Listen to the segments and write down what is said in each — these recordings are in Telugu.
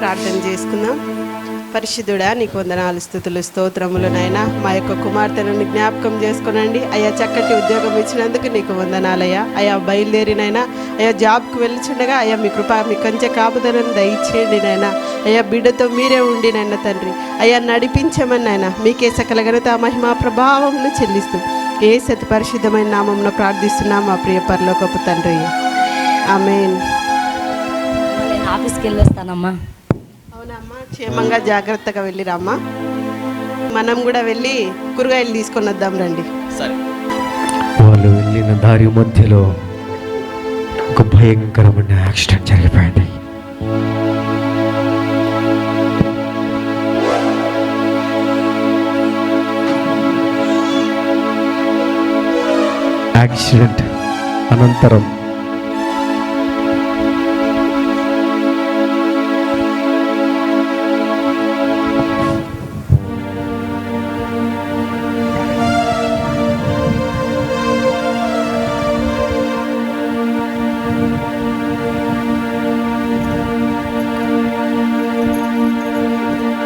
ప్రార్థన చేసుకుందాం. పరిశుద్ధుడా నీకు వందనాలు స్థుతులు స్తోత్రములు నాయన. మా యొక్క కుమార్తెను జ్ఞాపకం చేసుకునండి. అయ్యా చక్కటి ఉద్యోగం ఇచ్చినందుకు నీకు వందనాలయ్యా. అయ్యా బయలుదేరినైనా అయ్యా జాబ్కు వెళ్ళుచుండగా అయ్యా మీ కృప మీ కంచె కాపుదలను దయచేయండి నాయన. అయ్యా బిడ్డతో మీరే ఉండి నాయన తండ్రి. అయ్యా నడిపించమని నాయన. మీకే సకల ఘనత మహిమా ప్రభావములు చెల్లిస్తూ ఏ సతి పరిశుద్ధమైన నామంలో ప్రార్థిస్తున్నాం మా ప్రియ పరలోకపు తండ్రి. ఆమెన్. ఆఫీస్కి వెళ్ళొస్తానమ్మా. క్షేమంగా జాగ్రత్తగా వెళ్ళిరమ్మా మనం కూడా వెళ్ళి కూరగాయలు తీసుకొని వద్దాం రండి. సరే. వాళ్ళు వెళ్ళిన దారి మధ్యలో ఒక భయంకరమైన యాక్సిడెంట్ జరిగిపోయింది. యాక్సిడెంట్ అనంతరం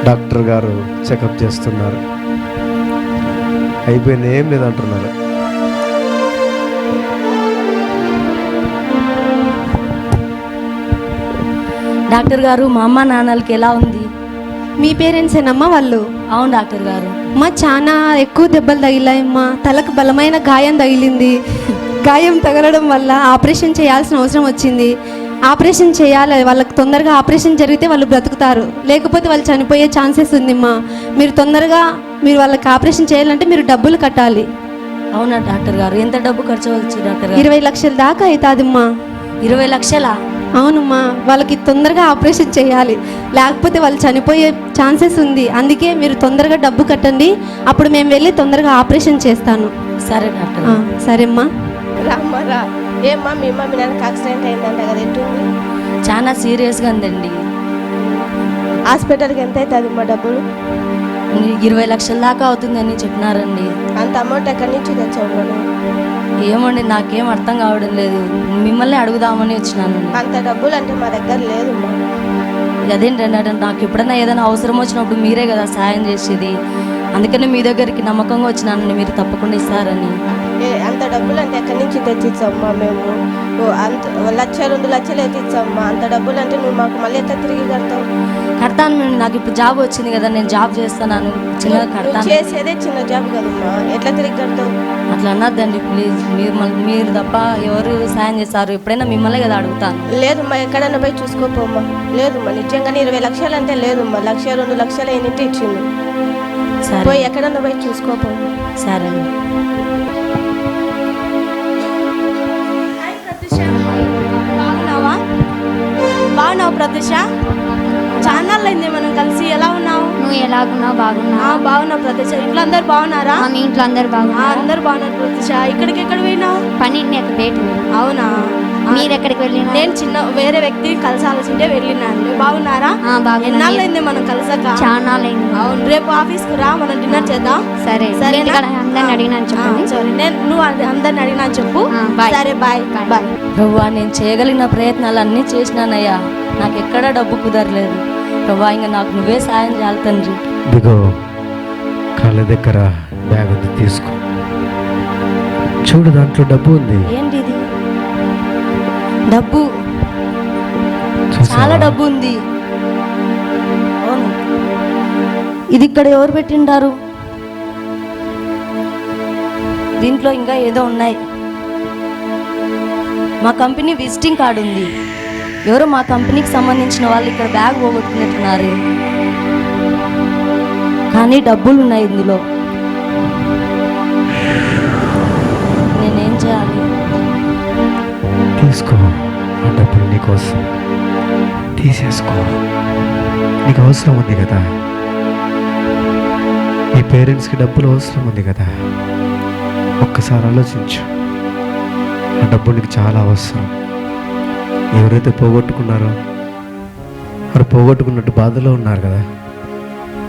డాక్టర్ గారు చెకప్ చేస్తున్నారు. అయిపోయింది ఏం లేదంటున్నారు. డాక్టర్ గారు మా అమ్మ నాన్నలకి ఎలా ఉంది? మీ పేరెంట్సేనమ్మా వాళ్ళు? అవును డాక్టర్ గారు. అమ్మా చాలా ఎక్కువ దెబ్బలు తగిలాయమ్మా. తలకు బలమైన గాయం తగిలింది. గాయం తగలడం వల్ల ఆపరేషన్ చేయాల్సిన అవసరం వచ్చింది. ఆపరేషన్ చేయాలి. వాళ్ళకి తొందరగా ఆపరేషన్ జరిగితే వాళ్ళు బ్రతుకుతారు. లేకపోతే వాళ్ళు చనిపోయే ఛాన్సెస్ ఉందిమ్మా. మీరు తొందరగా మీరు వాళ్ళకి ఆపరేషన్ చేయాలంటే మీరు డబ్బులు కట్టాలి. అవునా డాక్టర్ గారు? ఎంత డబ్బు ఖర్చు డాక్టర్ గారు? ఇరవై లక్షల దాకా అవుతుందమ్మా. ఇరవై లక్షలా? అవునమ్మా. వాళ్ళకి తొందరగా ఆపరేషన్ చేయాలి. లేకపోతే వాళ్ళు చనిపోయే ఛాన్సెస్ ఉంది. అందుకే మీరు తొందరగా డబ్బు కట్టండి. అప్పుడు మేము వెళ్ళి తొందరగా ఆపరేషన్ చేస్తాను. సరే డాక్టర్ సరేమ్మా. రామ్మా రా ఏమ్మా మీ మమ్మీ నాన్నకి యాక్సిడెంట్ అయిందంట కదా ఎట్టుంది చాలా సీరియస్గా ఉందండి. హాస్పిటల్కి ఎంత అవుతుంది మా డబ్బులు? ఇరవై లక్షల దాకా అవుతుందని చెప్పినారండి. అంత అమౌంట్ ఎక్కడి నుంచి తెచ్చావు ఏమండి నాకేం అర్థం కావడం లేదు. మిమ్మల్ని అడుగుదామని వచ్చినాను. అంత డబ్బులు అంటే మా దగ్గర లేదమ్మా అదేంటంటే నాకు ఎప్పుడైనా ఏదైనా అవసరం వచ్చినప్పుడు మీరే కదా సాయం చేసేది. అందుకని మీ దగ్గరికి నమ్మకంగా వచ్చినానండి మీరు తప్పకుండా ఇస్తారని. ఏ డబ్బులు అంటే ఎక్కడి నుంచి తెచ్చిచ్చామ్మా మేము? ఓ, అంత లక్ష రెండు లక్షలు ఎత్తిచ్చామ్మా అంత డబ్బులు అంటే నువ్వు మాకు మళ్ళీ ఎట్లా తిరిగి కడతావు? కడతాను మేడం. నాకు ఇప్పుడు జాబ్ వచ్చింది కదా నేను జాబ్ చేస్తున్నాను. చిన్నగా కడతాను. చేసేదే చిన్న జాబ్ కదమ్మా. ఎట్లా తిరిగి కడతావు? అట్లా అనొద్దండి ప్లీజ్. మీరు మీరు తప్ప ఎవరు సాయం చేస్తారు? ఎప్పుడైనా మిమ్మల్ని కదా అడుగుతాను. లేదమ్మా ఎక్కడైనా పోయి చూసుకోపోమ్మా. లేదమ్మా నిజంగానే ఇరవై లక్షలు అంటే లేదమ్మా లక్ష రెండు లక్షలు అయినట్టు ఇచ్చింది సరే. పోయి ఎక్కడన్నా పోయి చూసుకోపోమ్మా సరే. బాగున్నావు ప్రత్యూష చాలా అయింది మనం కలిసి. ఎలా ఉన్నావు? నువ్వు ఎలాగున్నావు? బాగున్నా ఆ, బాగున్నావు ప్రత్యూష ఇంట్లో అందరు బాగున్నారా మీ ఇంట్లో అందరు బాగున్నా అందరు బాగున్నారు ప్రత్యూష ఇక్కడికి ఎక్కడ పోయినావు? పని ఎక్కడ బయట అవునా? మీరు ఎక్కడికి వెళ్ళినా నేను చిన్న వేరే వ్యక్తి కలిసాల్సిందే వెళ్ళినాను. బాగున్నారా. ఎన్నాళ్ళైంది మనం కలిసాక? చాలా అవును రేపు ఆఫీస్కు రా మనం డిన్నర్ చేద్దాం. సరే? ఇక్కడ అందరిని అడిగినాను చెప్పండి. సరే నేను నువ్వు అది- అందరిని అడిగినా చెప్పు. సరే బాయ్ Bye. బాయ్. ప్రభా నేను చేయగలిగిన ప్రయత్నాలు అన్నీ చేసినానయ్యా. నాకు ఎక్కడా డబ్బు కుదరలేదు. ప్రభా ఇంకా నాకు నువ్వే సాయం చేయాలి తండ్రి. ఇదిగో కాళ్ళ దగ్గర బ్యాగ్ తీసుకో. చూడు దాంట్లో డబ్బు ఉంది. ఏంటి డబ్బు? చాలా డబ్బు ఉంది అవును. ఇది ఇక్కడ ఎవరు పెట్టింటారు దీంట్లో ఇంకా ఏదో ఉన్నాయి. మా కంపెనీ విజిటింగ్ కార్డు ఉంది. ఎవరో మా కంపెనీకి సంబంధించిన వాళ్ళు ఇక్కడ బ్యాగ్ పోగొట్టుకున్నట్టున్నారు. కానీ డబ్బులు ఉన్నాయి ఇందులో. తీసుకో ఆ డబ్బులు నీకోసం తీసేసుకో. నీకు అవసరం ఉంది కదా. నీ పేరెంట్స్కి డబ్బులు అవసరం ఉంది కదా. ఒక్కసారి ఆలోచించు. ఆ డబ్బు నీకు చాలా అవసరం. ఎవరైతే పోగొట్టుకున్నారో వారు పోగొట్టుకున్నట్టు బాధలో ఉన్నారు కదా.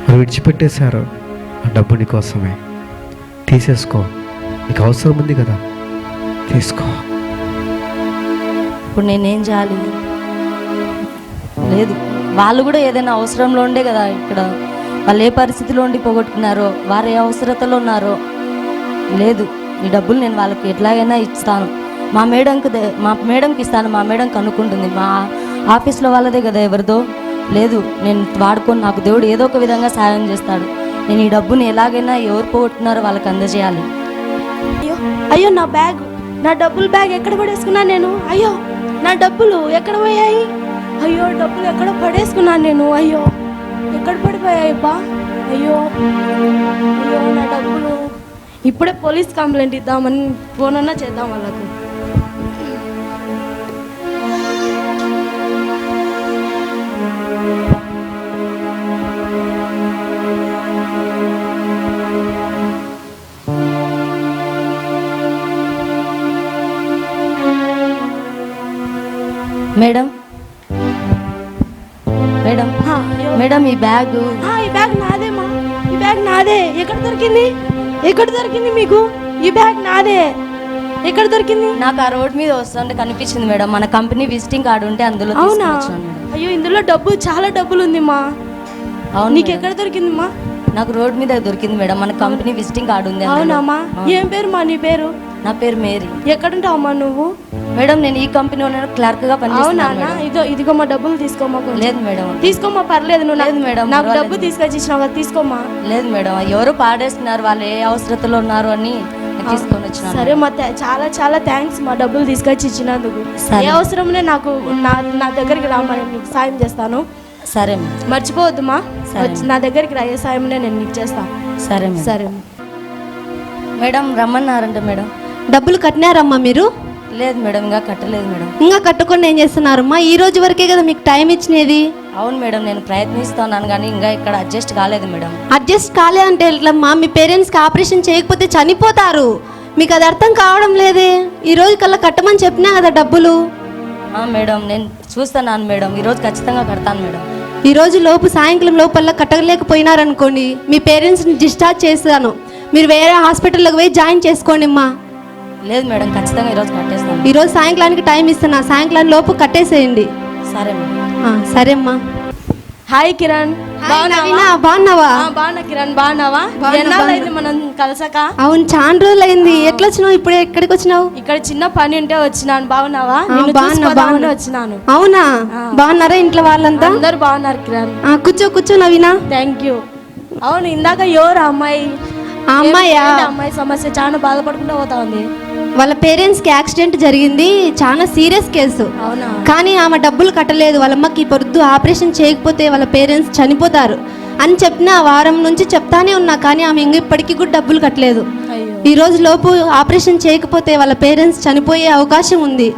వారు విడిచిపెట్టేశారు. ఆ డబ్బు నీకోసమే తీసేసుకో. నీకు అవసరం ఉంది కదా. తీసుకో. ఇప్పుడు నేనేం చేయాలి? లేదు. వాళ్ళు కూడా ఏదైనా అవసరంలో ఉండే కదా ఇక్కడ. వాళ్ళు ఏ పరిస్థితిలో ఉండి పోగొట్టుకున్నారో వారు ఏ అవసరతలో ఉన్నారో లేదు. ఈ డబ్బులు నేను వాళ్ళకి ఎట్లాగైనా ఇస్తాను. మా మేడంకి మా మేడంకి ఇస్తాను. మా మేడం కనుక్కుంటుంది. మా ఆఫీస్లో వాళ్ళదే కదా ఎవరిదో? లేదు. నేను వాడుకొని నాకు దేవుడు ఏదో ఒక విధంగా సాయం చేస్తాడు. నేను ఈ డబ్బుని ఎలాగైనా ఎవరు పోగొట్టుకున్నారో వాళ్ళకి అందజేయాలి. అయ్యో అయ్యో నా బ్యాగ్ నా డబ్బులు బ్యాగ్ ఎక్కడ పడేసుకున్నా నేను? అయ్యో నా డబ్బులు ఎక్కడ పోయాయి? అయ్యో డబ్బులు ఎక్కడ పడేసుకున్నాను నేను. అయ్యో ఎక్కడ పడిపోయాయి బా? అయ్యో అయ్యో నా డబ్బులు. ఇప్పుడే పోలీస్ కంప్లైంట్ ఇద్దామని ఫోన్ అన్నా చేద్దాం వాళ్ళకు. మేడం. మేడం. మేడం ఈ బ్యాగ్. ఈ బ్యాగ్ నాదేమా ఈ బ్యాగ్ నాదే. ఎక్కడ దొరికింది? ఎక్కడ దొరికింది మీకు? ఈ బ్యాగ్ నాదే. ఎక్కడ దొరికింది? నాకు ఆ రోడ్ మీద వస్తుంటే కనిపించింది మేడం. మన కంపెనీ విజిటింగ్ కార్డు ఉంటే అందులో అవునా. అయ్యో ఇందులో డబ్బు చాలా డబ్బులు ఉంది మా. అవును నీకు. ఎక్కడ దొరికింది మా? నాకు రోడ్ మీద దొరికింది మేడం. మన కంపెనీ విజిటింగ్ కార్డు ఉంది అందులో. అవునమ్మా అవును. ఏం పేరు మా నీ పేరు? నా పేరు మేరీ. ఎక్కడుంటావమ్మా నువ్వు? మేడం నేను ఈ కంపెనీలో క్లర్క్గా అవునా. ఇదో ఇదిగో మా డబ్బులు తీసుకోమా. లేదు మేడం. తీసుకోమ్మా పర్లేదు నువ్వు లేదు మేడం, నాకు. డబ్బు తీసుకొచ్చి ఇచ్చినావు కదా తీసుకోమ్మా. లేదు మేడం ఎవరు పాడేస్తున్నారు వాళ్ళు ఏ అవసరతలో ఉన్నారు అని తీసుకొని వచ్చినాను సరే మా చాలా చాలా థ్యాంక్స్ మా డబ్బులు తీసుకొచ్చి ఇచ్చినందుకు సరే. ఏ అవసరమునే నాకు నా నా దగ్గరికి రామని నీకు సాయం చేస్తాను. సరే సరే. వచ్చి నా దగ్గరికి రా ఏ సాయంనే నేను నీకు చేస్తాను సరే సరే. మేడం రమ్మన్నారంట మేడం. డబ్బులు కట్టినారమ్మా మీరు? లేదు మేడం ఇంకా కట్టలేదు మేడం. ఇంకా కట్టకుండా ఏం చేస్తున్నారమ్మా ఈ రోజు వరకే కదా మీకు టైం ఇచ్చినది? అవును మేడం నేను ప్రయత్నిస్తున్నాను కానీ ఇంకా ఇక్కడ అడ్జస్ట్ కాలేదు మేడం. అడ్జస్ట్ కాలే అంటే ఎట్లమ్మా మీ పేరెంట్స్కి ఆపరేషన్ చేయకపోతే చనిపోతారు. మీకు అది అర్థం కావడం లేదే. ఈ రోజు కల్లా కట్టమని చెప్పినా కదా డబ్బులు? మేడం నేను చూస్తున్నాను మేడం. ఈరోజు ఖచ్చితంగా కడతాను మేడం. ఈ రోజు లోపు సాయంకాలం లోపల కట్టలేకపోయినారనుకోండి మీ పేరెంట్స్ని డిశ్చార్జ్ చేస్తాను. మీరు వేరే హాస్పిటల్లోకి పోయి జాయిన్ చేసుకోండి అమ్మా. లేదు మేడం ఖచ్చితంగా ఈరోజు కట్టేస్తాను. ఈ రోజు సాయంకాలానికి టైం ఇస్తున్నా సాయంకాలం లోపు కట్టేసేయండి. సరే మేడం. సరే అమ్మా హాయ్ కిరణ్ బాగున్నావా? ఆ, బాగున్నా కిరణ్ బాగున్నావా? ఎన్నాళ్ళైంది మనం కలిసాక? అవును చాలా రోజులు అయింది ఎట్లా వచ్చినావు ఇప్పుడే ఎక్కడికి వచ్చినావు? ఇక్కడ చిన్న పని ఉంటే వచ్చినాను. బాగున్నావా? బాగున్నా. వచ్చినాను. అవునా? బాగున్నారా ఇంట్లో వాళ్ళంతా? అందరు బాగున్నారు కిరణ్. కూర్చో కూర్చో నవీనా. థ్యాంక్ యూ అవును ఇందాక ఎవరు అమ్మాయి? అమ్మాయా? అమ్మాయి సమస్య చాలా బాధపడుకుంటూ పోతా ఉంది వాళ్ళ పేరెంట్స్కి యాక్సిడెంట్ జరిగింది చాలా సీరియస్ కేసు అవునా? కానీ ఆమె డబ్బులు కట్టలేదు వాళ్ళ అమ్మకి పొద్దు ఆపరేషన్ చేయకపోతే వాళ్ళ పేరెంట్స్ చనిపోతారు అని చెప్పిన వారం నుంచి చెప్తానే ఉన్నా కానీ ఆమె ఇంక ఇప్పటికీ కూడా డబ్బులు కట్టలేదు. ఈ రోజు లోపు ఆపరేషన్ చేయకపోతే వాళ్ళ పేరెంట్స్ చనిపోయే అవకాశం ఉంది.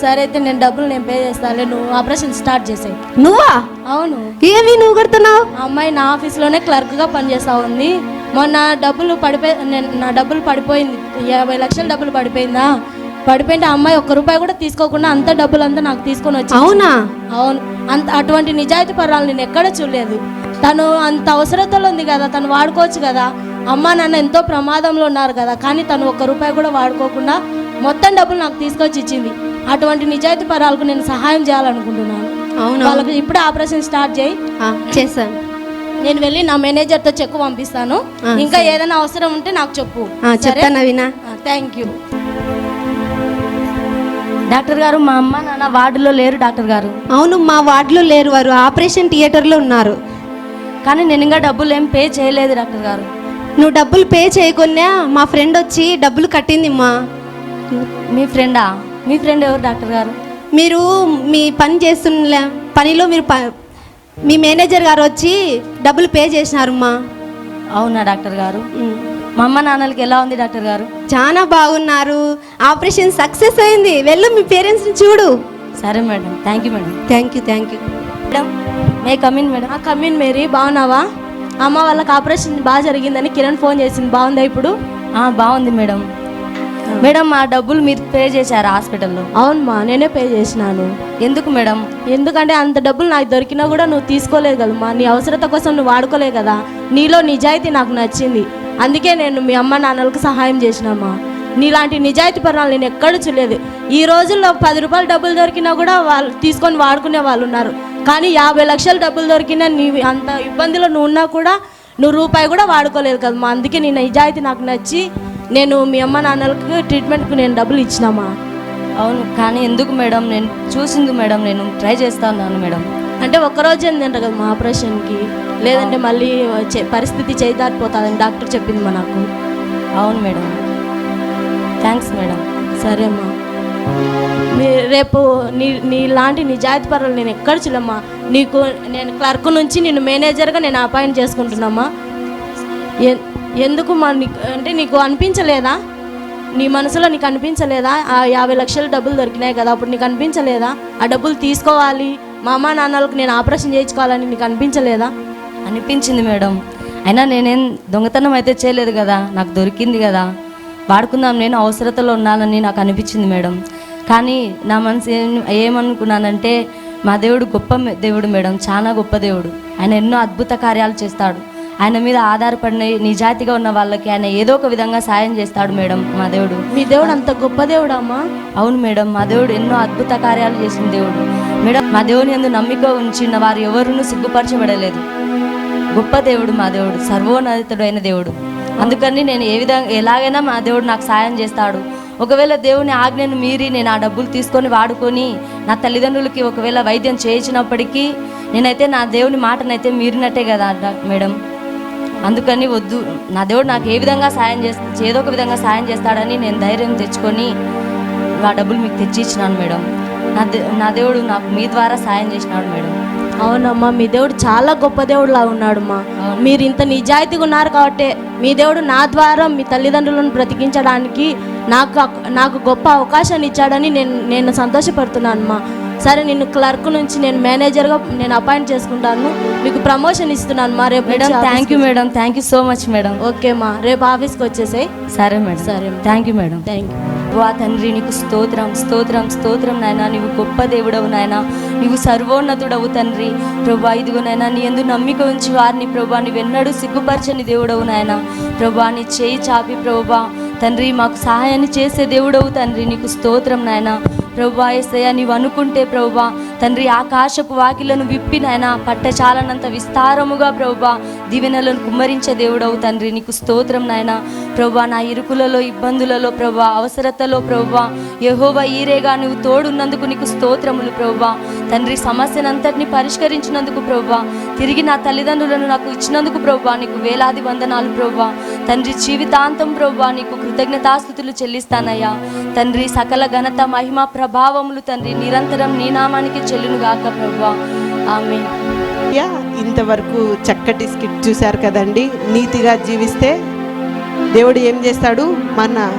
సరే అయితే నేను డబ్బులు నేను పే చేస్తాను నువ్వు ఆపరేషన్ స్టార్ట్ చేసాయి. నువ్వా? అవును. ఏమి నువ్వు కడుతున్నావు? అమ్మాయి నా ఆఫీస్లోనే క్లర్క్గా పనిచేస్తా ఉంది. మొన్న డబ్బులు పడిపోయి నా డబ్బులు పడిపోయింది. యాభై లక్షల డబ్బులు పడిపోయిందా? పడిపోయింటే అమ్మాయి ఒక్క రూపాయి కూడా తీసుకోకుండా అంత డబ్బులు అంతా నాకు తీసుకొని వచ్చి అవునా? అవును. అంత అటువంటి నిజాయితీ పరాలు నేను ఎక్కడ చూడలేదు. తను అంత అవసరతలో ఉంది కదా తను వాడుకోవచ్చు కదా. అమ్మ నాన్న ఎంతో ప్రమాదంలో ఉన్నారు కదా కానీ తను ఒక్క రూపాయి కూడా వాడుకోకుండా మొత్తం డబ్బులు నాకు తీసుకొచ్చి ఇచ్చింది. అటువంటి నిజాయితీ పరాలకు నేను సహాయం చేయాలనుకుంటున్నాను. అవునా వాళ్ళకి ఇప్పుడే ఆపరేషన్ స్టార్ట్ చేయి. చేశాను నేను వెళ్ళి నా మేనేజర్తో చెక్ పంపిస్తాను. ఇంకా ఏదైనా అవసరం ఉంటే నాకు చెప్పు. నవీనా. థ్యాంక్ యూ డాక్టర్ గారు మా అమ్మ నాన్న వార్డులో లేరు డాక్టర్ గారు. అవును మా వార్డులో లేరు వారు. ఆపరేషన్ థియేటర్లో ఉన్నారు. కానీ నేను ఇంకా డబ్బులు ఏం పే చేయలేదు డాక్టర్ గారు. నువ్వు డబ్బులు పే చేయకున్నా మా ఫ్రెండ్ వచ్చి డబ్బులు కట్టింది మా. మీ ఫ్రెండా? మీ ఫ్రెండ్ ఎవరు డాక్టర్ గారు? మీరు మీ పని చేస్తున్న పనిలో మీరు మీ మేనేజర్ గారు వచ్చి డబ్బులు పే చేసినారు మా అవునా డాక్టర్ గారు? మా అమ్మ నాన్నలకి ఎలా ఉంది డాక్టర్ గారు? చాలా బాగున్నారు. ఆపరేషన్ సక్సెస్ అయింది. వెళ్ళు మీ పేరెంట్స్ని చూడు. సరే madam. Thank you madam. Thank you thank you madam may come in madam. ఆ కమిన్ మేరీ. బాగున్నావా? అమ్మ వాళ్ళకి ఆపరేషన్ బాగా జరిగిందని కిరణ్ ఫోన్ చేసింది. బాగుందా ఇప్పుడు? ఆ, బాగుంది మేడం. మేడం ఆ డబ్బులు మీరు పే చేశారు హాస్పిటల్లో? అవునమ్మా నేనే పే చేసినాను. ఎందుకు మేడం? ఎందుకంటే అంత డబ్బులు నాకు దొరికినా కూడా నువ్వు తీసుకోలేదు కదమ్మా నీ అవసరత కోసం నువ్వు వాడుకోలే కదా. నీలో నిజాయితీ నాకు నచ్చింది. అందుకే నేను మీ అమ్మ నాన్నలకు సహాయం చేసినమ్మా నీలాంటి నిజాయితీ పరాలు నేను ఎక్కడ చూడలేదు. ఈ రోజుల్లో పది రూపాయలు డబ్బులు దొరికినా కూడా వాళ్ళు తీసుకొని వాడుకునే వాళ్ళు ఉన్నారు. కానీ యాభై లక్షల డబ్బులు దొరికినా నీ అంత ఇబ్బందిలో నువ్వు ఉన్నా కూడా నువ్వు రూపాయి కూడా వాడుకోలేదు కదమ్మా అందుకే నీ నిజాయితీ నాకు నచ్చి నేను మీ అమ్మ నాన్నలకు ట్రీట్మెంట్కి నేను డబ్బులు ఇచ్చినామా? అవును కానీ ఎందుకు మేడం? నేను చూసింది మేడం నేను ట్రై చేస్తా ఉన్నాను మేడం. అంటే ఒక్కరోజు ఏంటంట కదా మా ఆపరేషన్కి? లేదంటే మళ్ళీ పరిస్థితి చేదారిపోతుందని డాక్టర్ చెప్పింది మా నాకు. అవును మేడం. Thanks madam. సరే అమ్మా. మీ రేపు నీ నీ లాంటి నిజాయితీ పరులు నేను ఎక్కడ చూడమ్మా? నీకు నేను క్లర్క్ నుంచి నేను మేనేజర్గా నేను అపాయింట్ చేసుకుంటున్నామా? ఎ- ఎందుకు మా నీకు అంటే నీకు అనిపించలేదా? నీ మనసులో నీకు అనిపించలేదా? ఆ యాభై లక్షల డబ్బులు దొరికినాయి కదా అప్పుడు నీకు అనిపించలేదా? ఆ డబ్బులు తీసుకోవాలి మా అమ్మ నాన్నలకు నేను ఆపరేషన్ చేయించుకోవాలని నీకు అనిపించలేదా? అనిపించింది మేడం. అయినా నేనేం దొంగతనం అయితే చేయలేదు కదా నాకు దొరికింది కదా. వాడుకుందాం నేను అవసరతలో ఉన్నానని నాకు అనిపించింది మేడం. కానీ నా మనసు ఏం ఏమనుకున్నానంటే మా దేవుడు గొప్ప దేవుడు మేడం చాలా గొప్ప దేవుడు. ఆయన ఎన్నో అద్భుత కార్యాలు చేస్తాడు. ఆయన మీద ఆధారపడిన నిజాయితీగా ఉన్న వాళ్ళకి ఆయన ఏదో ఒక విధంగా సాయం చేస్తాడు మేడం మా దేవుడు. మీ దేవుడు అంత గొప్ప దేవుడమ్మా అవును మేడం మా దేవుడు ఎన్నో అద్భుత కార్యాలు చేసిన దేవుడు. మేడం మా దేవుని ఎందు నమ్మిక ఉంచిన వారు ఎవరునూ సిగ్గుపరచబడలేదు. గొప్ప దేవుడు మా దేవుడు సర్వోన్నతుడైన దేవుడు. అందుకని నేను ఏ విధంగా ఎలాగైనా మా దేవుడు నాకు సాయం చేస్తాడు. ఒకవేళ దేవుని ఆజ్ఞను మీరి నేను ఆ డబ్బులు తీసుకొని వాడుకొని నా తల్లిదండ్రులకి ఒకవేళ వైద్యం చేయించినప్పటికీ నేనైతే నా దేవుని మాటనైతే మీరినట్టే కదా మేడం. అందుకని వద్దు. నా దేవుడు నాకు ఏ విధంగా సాయం చేస్తా ఏదో ఒక విధంగా సాయం చేస్తాడని నేను ధైర్యం తెచ్చుకొని ఆ డబ్బులు మీకు తెచ్చి ఇచ్చినాను మేడం. నా దే నా దేవుడు నాకు మీ ద్వారా సాయం చేసినాడు మేడం. అవునమ్మా మీ దేవుడు చాలా గొప్ప దేవుడులా ఉన్నాడమ్మా. మీరు ఇంత నిజాయితీగా ఉన్నారు కాబట్టి మీ దేవుడు నా ద్వారా మీ తల్లిదండ్రులను బ్రతికించడానికి నాకు నాకు గొప్ప అవకాశాన్ని ఇచ్చాడని నేను నేను సంతోషపడుతున్నాను అమ్మా సరే నేను క్లర్క్ నుంచి నేను మేనేజర్గా నేను అపాయింట్ చేసుకుంటాను. మీకు ప్రమోషన్ ఇస్తున్నాను మా రేపు madam thank you madam. Thank you so much madam. Okay మా రేపు ఆఫీస్కి వచ్చేసాయి. సరే మేడం. సరే. Thank you madam. Thank you వా తండ్రి నీకు స్తోత్రం స్తోత్రం స్తోత్రం నాయన. నీవు గొప్ప దేవుడవు నాయన. నీవు సర్వోన్నతుడవు తండ్రి. ప్రభా ఇదిగో నాయన నీ ఎందు నమ్మిక ఉంచి వారిని ప్రభా నీవెన్నడూ సిగ్గుపరచని దేవుడవు నాయన. ప్రభా నీ చేయి చాపి ప్రభా. తండ్రి మాకు సహాయాన్ని చేసే దేవుడవు తండ్రి. నీకు స్తోత్రం నాయన. ప్రభా ఏసయ్యా నీవు అనుకుంటే ప్రభా తండ్రి ఆకాశపు వాకిలను విప్పి పట్టచాలనంత విస్తారముగా ప్రభా దీవెనలను కుమ్మరించే దేవుడవు తండ్రి. నీకు స్తోత్రం నాయన. ప్రభా నా ఇరుకులలో ఇబ్బందులలో ప్రభా అవసరతలో ప్రభా యహోవ ఈరేగా నువ్వు తోడున్నందుకు నీకు స్తోత్రములు ప్రభా తండ్రి. సమస్యనంతటిని పరిష్కరించినందుకు ప్రభా తిరిగి నా తల్లిదండ్రులను నాకు ఇచ్చినందుకు ప్రభా నీకు వేలాది వందనాలు ప్రభా తండ్రి జీవితాంతం ప్రభా నీకు కృతజ్ఞతాస్థుతులు చెల్లిస్తానయ్యా. తండ్రి సకల ఘనత మహిమ ప్రభావములు తండ్రి నిరంతరం నీ నామానికి చెల్లునుగాక ప్రభా ఆమె యా ఇంతవరకు చక్కటి స్కిట్ చూశారు కదండి. నీతిగా జీవిస్తే దేవుడు ఏం చేస్తాడు? మన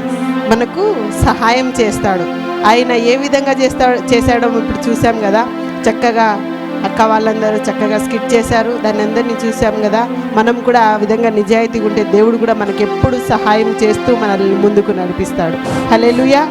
మనకు సహాయం చేస్తాడు. ఆయన ఏ విధంగా చేస్తాడు చేశాడో ఇప్పుడు చూసాం కదా. చక్కగా అక్క వాళ్ళందరూ చక్కగా స్కిట్ చేశారు. దాన్ని అందరినీ చూసాం కదా. మనం కూడా ఆ విధంగా నిజాయితీగా ఉంటే దేవుడు కూడా మనకి ఎప్పుడు సహాయం చేస్తూ మనల్ని ముందుకు నడిపిస్తాడు. హలే